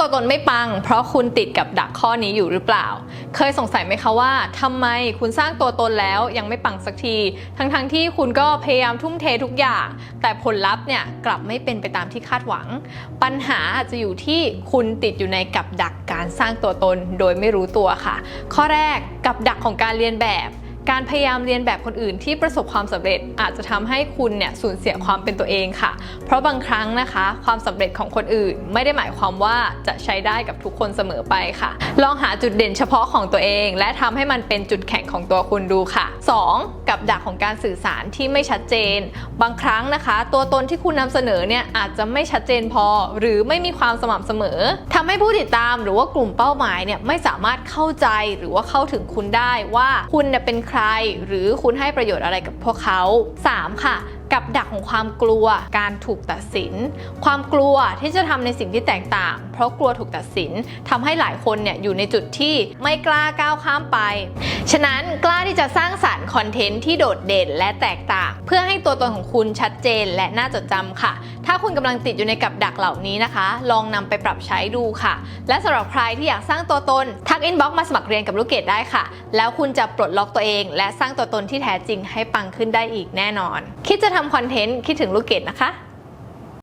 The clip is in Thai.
ตัวตนไม่ปัง เพราะคุณติดกับดักข้อนี้อยู่หรือเปล่า เคยสงสัยไหมคะว่าทำไมคุณสร้างตัวตนแล้วยังไม่ปังสักที ทั้งๆที่คุณก็พยายามทุ่มเททุกอย่าง แต่ผลลัพธ์เนี่ยกลับไม่เป็นไปตามที่คาดหวัง ปัญหาอาจจะอยู่ที่คุณติดอยู่ในกับดักการสร้างตัวตนโดยไม่รู้ตัวค่ะ ข้อแรกกับดักของการเรียนแบบ การพยายามเรียนแบบคนอื่นที่ประสบความสำเร็จอาจจะทำให้คุณเนี่ยสูญเสียความเป็นตัวเองค่ะ เพราะบางครั้งนะคะ ความสำเร็จของคนอื่น ไม่ได้หมายความว่าจะใช้ได้กับทุกคนเสมอไปค่ะ ลองหาจุดเด่นเฉพาะของตัวเอง และทำให้มันเป็นจุดแข็งของตัวคุณดูค่ะ 2. กับดักของการสื่อสารที่ไม่ชัดเจน บางครั้งนะคะ ตัวตนที่คุณนำเสนอเนี่ยอาจจะไม่ชัดเจนพอ หรือไม่มีความสม่ำเสมอทำให้ผู้ติดตามหรือว่ากลุ่มเป้าหมายเนี่ยไม่สามารถเข้าใจหรือว่าเข้าถึงคุณได้ว่าคุณเนี่ยเป็นใคร หรือคุณให้ประโยชน์อะไรกับพวกเขา 3. ค่ะ กับดักของความกลัวการถูกตัดสิน ความกลัวที่จะทำในสิ่งที่แตกต่าง เพราะกลัวถูกตัดสินทำให้หลายคนเนี่ยอยู่ในจุดที่ไม่กล้าก้าวข้ามไป ฉะนั้นกล้าที่จะสร้างสารรค์คอนเทนต์ที่โดดเด่นและแตกต่าง เพื่อให้ตัวตนของคุณชัดเจนและน่าจดจำค่ะ ถ้าคุณกำลังติดอยู่ในกับดักเหล่านี้นะคะ ลองนำไปปรับใช้ดูค่ะ และสำหรับใครที่อยากสร้างตัวตนทักอินบ็อกมาสมัครเรียนกับลูกเกดได้ค่ะ แล้วคุณจะปลดล็อกตัวเอง และสร้างตัวตนที่แท้จริงให้ปังขึ้นได้อีกแน่นอน คิดจะทำทำคอนเทนต์คิดถึงลูกเกดนะคะ